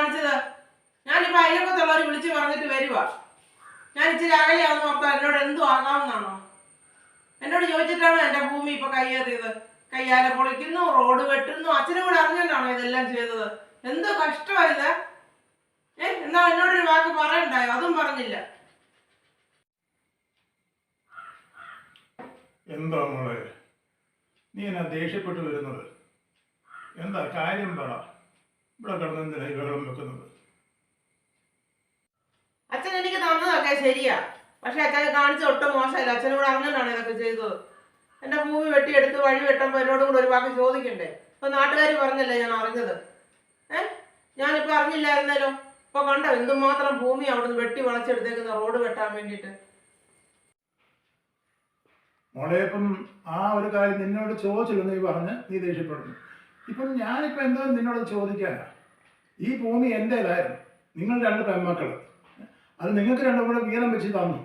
കാണിച്ചത്. ഞാനിപ്പോ അയലക്കത്തുള്ളവർ വിളിച്ച് പറഞ്ഞിട്ട് വരുവാ. ഞാൻ ഇച്ചിരി അകലെയാണെന്ന് ഓർത്താൽ എന്നോട് എന്തു ആകാമെന്നാണോ? എന്നോട് ചോദിച്ചിട്ടാണോ എന്റെ ഭൂമി ഇപ്പൊ കയ്യേറിയത്? കയ്യാല പൊളിക്കുന്നു റോഡ് വെട്ടുന്നു അച്ഛനും കൂടെ അറിഞ്ഞിട്ടാണോ ഇതെല്ലാം ചെയ്തത്? എന്തോ കഷ്ടമായത് ഏ എന്നാ എന്നോടൊരു വാക്ക് പറയണ്ടായോ? അതും പറഞ്ഞില്ല. എന്താ മോളെ? നീ എന്നാ ദേഷ്യപ്പെട്ടു വരുന്നത്? എന്താ കാര്യം പറ. ഇവിടെ കിടന്ന് എന്തിനാ ഈ ബഹളം വെക്കുന്നത്? അച്ഛൻ എനിക്ക് തന്നതൊക്കെ ശരിയാ. പക്ഷെ അച്ഛനെ കാണിച്ച ഒട്ടും മോശമല്ല. അച്ഛനും കൂടെ അറിഞ്ഞിട്ടാണ് ഇതൊക്കെ ചെയ്തത്. എന്റെ ഭൂമി വെട്ടിയെടുത്ത് വഴി വെട്ടുമ്പോ എന്നോടും കൂടെ ഒരു വാക്ക് ചോദിക്കണ്ടേ? ഇപ്പൊ നാട്ടുകാർ പറഞ്ഞല്ലേ ഞാൻ അറിഞ്ഞത്? ഏ? ഞാനിപ്പോ അറിഞ്ഞില്ലായിരുന്നല്ലോ. ഇപ്പൊ കണ്ടോ എന്തുമാത്രം ഭൂമി അവിടുന്ന് വെട്ടി വളച്ചെടുത്തേക്കുന്ന റോഡ് വെട്ടാൻ വേണ്ടിട്ട് മോളെ ഇപ്പം ആ ഒരു കാര്യം നിന്നോട് ചോദിച്ചില്ലെന്ന് നീ പറഞ്ഞ് നീ ദേഷ്യപ്പെടുന്നു. ഇപ്പം ഞാനിപ്പോൾ എന്തോ നിന്നോട് ചോദിക്കാനാ. ഈ ഭൂമി എന്റേതായിരുന്നു നിങ്ങൾ രണ്ട് പെൺമക്കൾ അത് നിങ്ങൾക്ക് രണ്ടും കൂടെ വീതം വെച്ച് തന്നു.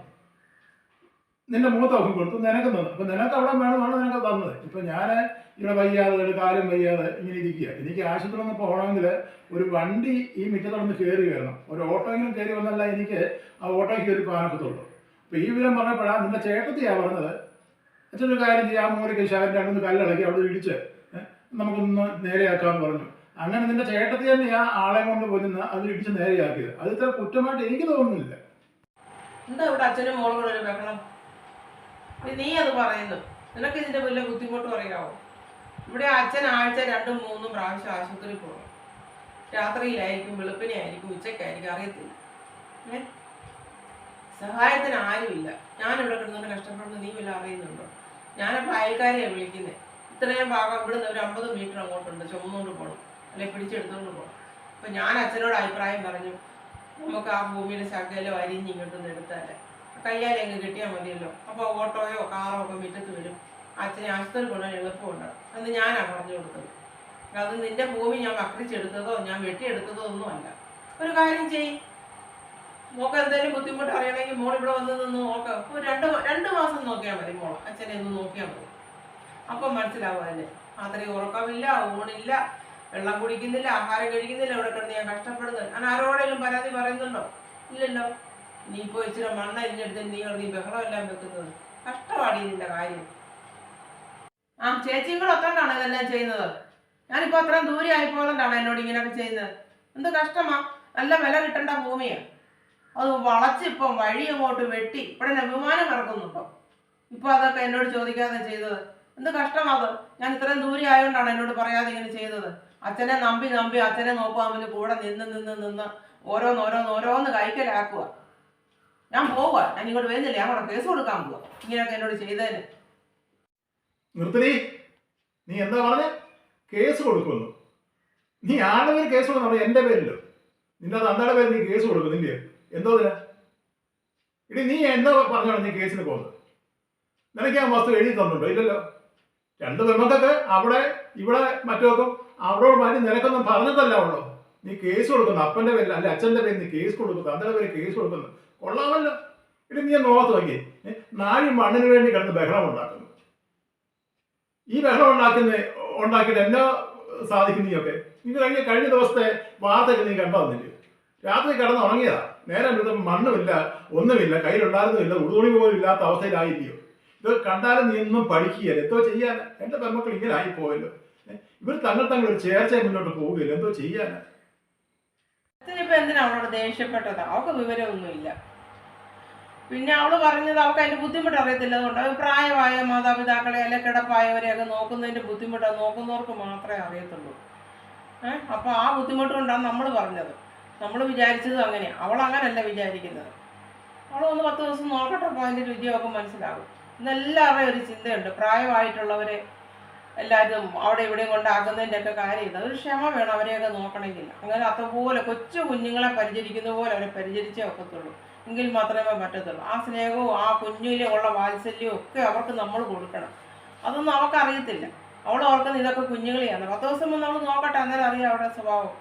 നിന്റെ മൂത്തൊക്കെ കൊടുത്തു. നിനക്ക് തന്നു. അപ്പം നിനക്ക് അവിടെ വേണമെന്നാണ് നിനക്ക് തന്നത്? ഇപ്പം ഞാൻ ഇവിടെ വയ്യാതെ ഒരു കാലം വയ്യാതെ ഇങ്ങനെ ഇരിക്കുക എനിക്ക് ആശുപത്രി ഒന്ന് പോകണമെങ്കിൽ ഒരു വണ്ടി ഈ മിറ്റത്തോടൊന്ന് കയറി വരണം. ഒരു ഓട്ടോയെങ്കിലും കയറി വന്നല്ല എനിക്ക് ആ ഓട്ടോ കയറി പോകാനൊക്കത്തുള്ളൂ അപ്പോൾ ഈ വിവരം പറഞ്ഞപ്പോഴാണ് നിന്റെ ചേട്ടത്തിയാണ് പറഞ്ഞത്. അച്ഛനൊരു കാര്യം ചെയ്യാം. മൂലയ്ക്ക് ശാഖന്റെ രണ്ടൊന്ന് കല്ലിളക്കി അവിടെ ഇടിച്ച് നമുക്കൊന്ന് നേരെയാക്കാമെന്ന് പറഞ്ഞു. അങ്ങനെ നിന്റെ ചേട്ടത്തി തന്നെ ആ ആളെ കൊണ്ട് പോയിരുന്ന അത് ഇടിച്ച് നേരെയാക്കിയത്. അത് ഇത്ര കുറ്റമായിട്ട് എനിക്ക് തോന്നുന്നില്ല. എന്താ ഇവിടെ അച്ഛനും മോളും കൂടെ ഒരു ബഹളം? നീ അത് പറയുന്നു. നിനക്ക് ഇതിന്റെ വലിയ ബുദ്ധിമുട്ട് അറിയാവോ? ഇവിടെ അച്ഛൻ ആഴ്ച രണ്ടും മൂന്നും പ്രാവശ്യം ആശുപത്രിയിൽ പോകും. രാത്രിയിലായിരിക്കും വെളുപ്പിനെ ആയിരിക്കും ഉച്ചയ്ക്കായിരിക്കും അറിയത്തില്ല. സഹായത്തിന് ആരുമില്ല. ഞാനിവിടെ കിടന്നുകൊണ്ട് കഷ്ടപ്പെടുന്നത് നീ വല്ല അറിയുന്നുണ്ടോ? ഞാനപ്പോൾ അയൽക്കാരെയാണ് വിളിക്കുന്നത് ഇത്രയും ഭാഗം ഇവിടുന്ന് ഒരു അമ്പത് മീറ്റർ അങ്ങോട്ടുണ്ട്. ചുമന്നുകൊണ്ട് പോകണം അല്ലെങ്കിൽ പിടിച്ചെടുത്തുകൊണ്ട് പോകണം അപ്പം ഞാൻ അച്ഛനോട് അഭിപ്രായം പറഞ്ഞു നമുക്ക് ആ ഭൂമിയുടെ ശകലോ അരിഞ്ഞ് ഇങ്ങോട്ടൊന്ന് എടുത്താലേ. കയ്യാലെ അങ്ങ് കിട്ടിയാൽ മതിയല്ലോ. അപ്പോൾ ഓട്ടോയോ കാറോ ഒക്കെ മുറ്റത്ത് വരും. അച്ഛനെ ആശുപത്രി കൊണ്ടുപോകാൻ എളുപ്പമുണ്ട് എന്ന് ഞാനാണ് പറഞ്ഞു കൊടുത്തത്. അത് നിന്റെ ഭൂമി ഞാൻ വക്രിച്ചെടുത്തതോ ഞാൻ വെട്ടിയെടുത്തതോ ഒന്നുമല്ല ഒരു കാര്യം ചെയ്. മോക്ക് എന്തെങ്കിലും ബുദ്ധിമുട്ട് അറിയണമെങ്കിൽ മോൾ ഇവിടെ വന്ന് നിന്ന് നോക്കാം. ഒരു രണ്ട് രണ്ട് മാസം നോക്കിയാൽ മതി മോൾ. അച്ഛനെ ഒന്ന് നോക്കിയാൽ മതി. അപ്പം മനസ്സിലാവുമല്ലേ അത്രയും ഉറക്കമില്ല ഊണില്ല വെള്ളം കുടിക്കുന്നില്ല ആഹാരം കഴിക്കുന്നില്ല ഇവിടെ കിടന്ന് ഞാൻ കഷ്ടപ്പെടുന്നു ഞാൻ ആരോടെങ്കിലും പരാതി പറയുന്നുണ്ടോ? ഇല്ലല്ലോ. നീ ഇപ്പോൾ ഇച്ചിരി മണ്ണ ഇല്ലെടുത്ത് നീ നീ ബഹളം എല്ലാം വെക്കുന്നത്. കഷ്ടമാണ് ഇതിന്റെ കാര്യം. ആ ചേച്ചിയും കൂടെ ഒത്തോണ്ടാണ് ഇതെല്ലാം ചെയ്യുന്നത്. ഞാനിപ്പോ അത്രയും ദൂരെ ആയി പോകുന്നതുകൊണ്ടാണ് എന്നോട് ഇങ്ങനെയൊക്കെ ചെയ്യുന്നത്. എന്ത് കഷ്ടമാ. നല്ല വില കിട്ടേണ്ട ഭൂമിയാണ് അത് വളച്ചിപ്പം വഴി അങ്ങോട്ട് വെട്ടി. ഇവിടെ അഭിമാനം ഇറക്കുന്നുണ്ടോ ഇപ്പൊ അതൊക്കെ എന്നോട് ചോദിക്കാതെ ചെയ്തത്. എന്ത് കഷ്ടമാത്? ഞാൻ ഇത്രയും ദൂരെ ആയതുകൊണ്ടാണ് എന്നോട് പറയാതെ ഇങ്ങനെ ചെയ്തത്. അച്ഛനെ നമ്പി നമ്പി അച്ഛനെ നോക്കുക വേണ്ടി കൂടെ നിന്ന് നിന്ന് നിന്ന് ഓരോന്ന് ഓരോന്ന് ഓരോന്ന് കൈക്കലാക്കുക. ഞാൻ പോവുക. ഞാൻ ഇങ്ങോട്ട് വരുന്നില്ല. ഞാൻ കേസ് കൊടുക്കാൻ പോവാ. ഇങ്ങനെയൊക്കെ എന്നോട് ചെയ്തതിന് നിർത്തടി. നീ എന്താ പറഞ്ഞ? കേസ് കൊടുക്കുന്നു നീ പേര് കേസ് കൊടുക്കുന്നു എന്റെ പേരിലോ? നിന്റെ തന്തയുടെ പേര് നീ കേസ് കൊടുക്കുന്നില്ലേ എന്തോ ഇടി നീ എന്താ പറഞ്ഞോളൂ നീ കേസിന് പോകുന്നത്? നിനക്ക് ഞാൻ വസ്തു എഴുതി തന്നിട്ടുണ്ടോ? ഇല്ലല്ലോ. രണ്ട് പെമ്മക്കൊക്കെ അവിടെ ഇവിടെ മറ്റൊക്കെ അവരോട് മാറ്റി നിനക്കൊന്നും പറഞ്ഞതല്ല ഉള്ളൂ നീ കേസ് കൊടുക്കുന്നു. അപ്പന്റെ പേരിൽ അല്ലെ അച്ഛന്റെ പേരിൽ നീ കേസ് കൊടുക്കുന്നു. തന്റെ പേര് കേസ് കൊടുക്കുന്നു. കൊള്ളാമല്ലോ. ഇടി നീ നോക്കത്ത് നോക്കി നാല് മണ്ണിന് വേണ്ടി കിടന്ന് ബഹളം ഉണ്ടാക്കുന്നു. ഈ ബഹളം ഉണ്ടാക്കുന്ന ഉണ്ടാക്കിയിട്ട് എന്നാ സാധിക്കും നീയൊക്കെ? നീ കഴിഞ്ഞ കഴിഞ്ഞ ദിവസത്തെ വാർത്തയൊക്കെ നീ കണ്ടു വന്നില്ലേ രാത്രി കിടന്ന് ഉറങ്ങിയതാ നേരം മണ്ണുമില്ല ഒന്നുമില്ല കയ്യിലുണ്ടായിരുന്നില്ല ഉടുതുണി പോലും ഇല്ലാത്ത അവസ്ഥയിലായില്ലയോ ഇത് കണ്ടാലും നീ ഒന്നും പഠിക്കുകയല്ല? എന്തോ ചെയ്യാൻ എന്റെ പെൺമക്കൾ ഇങ്ങനെ ആയിപ്പോയല്ലോ ഇവർ തങ്ങൾ തങ്ങൾ ഒരു ചേർച്ച മുന്നോട്ട് പോവുകയില്ല? എന്തോ ചെയ്യാനാ? എന്തിനാ അവളോട് ദേഷ്യപ്പെട്ടത്? അവൾക്ക് വിവരമൊന്നുമില്ല. പിന്നെ അവൾ പറഞ്ഞത് അവൾക്ക് അതിന്റെ ബുദ്ധിമുട്ട് അറിയത്തില്ല. അതുകൊണ്ട് അത് പ്രായമായ മാതാപിതാക്കളെ അല്ലെ കിടപ്പായവരെയൊക്കെ നോക്കുന്നതിന്റെ ബുദ്ധിമുട്ട്. നോക്കുന്നവർക്ക് മാത്രമേ അറിയത്തുള്ളൂ. ഏഹ് അപ്പൊ ആ ബുദ്ധിമുട്ട് കൊണ്ടാണ് നമ്മൾ പറഞ്ഞത്. നമ്മൾ വിചാരിച്ചത് അങ്ങനെയാണ് അവൾ അങ്ങനല്ല വിചാരിക്കുന്നത്. അവൾ ഒന്ന് പത്ത് ദിവസം നോക്കട്ടെ. അപ്പോൾ അതിന്റെ രുചി അവൾക്ക് മനസ്സിലാകും. ഇന്നെല്ലാവരുടെയും ഒരു ചിന്തയുണ്ട്. പ്രായമായിട്ടുള്ളവരെ എല്ലാവരും അവിടെ ഇവിടെയും കൊണ്ടാക്കുന്നതിന്റെ ഒക്കെ കാര്യമില്ല അതൊരു ക്ഷമ വേണം അവരെയൊക്കെ നോക്കണമെങ്കിൽ. അങ്ങനെ അതുപോലെ കൊച്ചു കുഞ്ഞുങ്ങളെ പരിചരിക്കുന്ന പോലെ അവരെ പരിചരിച്ചേ ഒക്കത്തുള്ളൂ. എങ്കിൽ മാത്രമേ പറ്റത്തുള്ളൂ. ആ സ്നേഹവും ആ കുഞ്ഞിലെ ഉള്ള വാത്സല്യവും ഒക്കെ അവർക്ക് നമ്മൾ കൊടുക്കണം. അതൊന്നും അവർക്കറിയത്തില്ല അവൾ ഓർക്കുന്ന ഇതൊക്കെ കുഞ്ഞുങ്ങളെയാണ്. പത്ത് ദിവസം മുമ്പ് നമ്മൾ നോക്കട്ടെ അന്നേരം അറിയാം അവരുടെ സ്വഭാവം.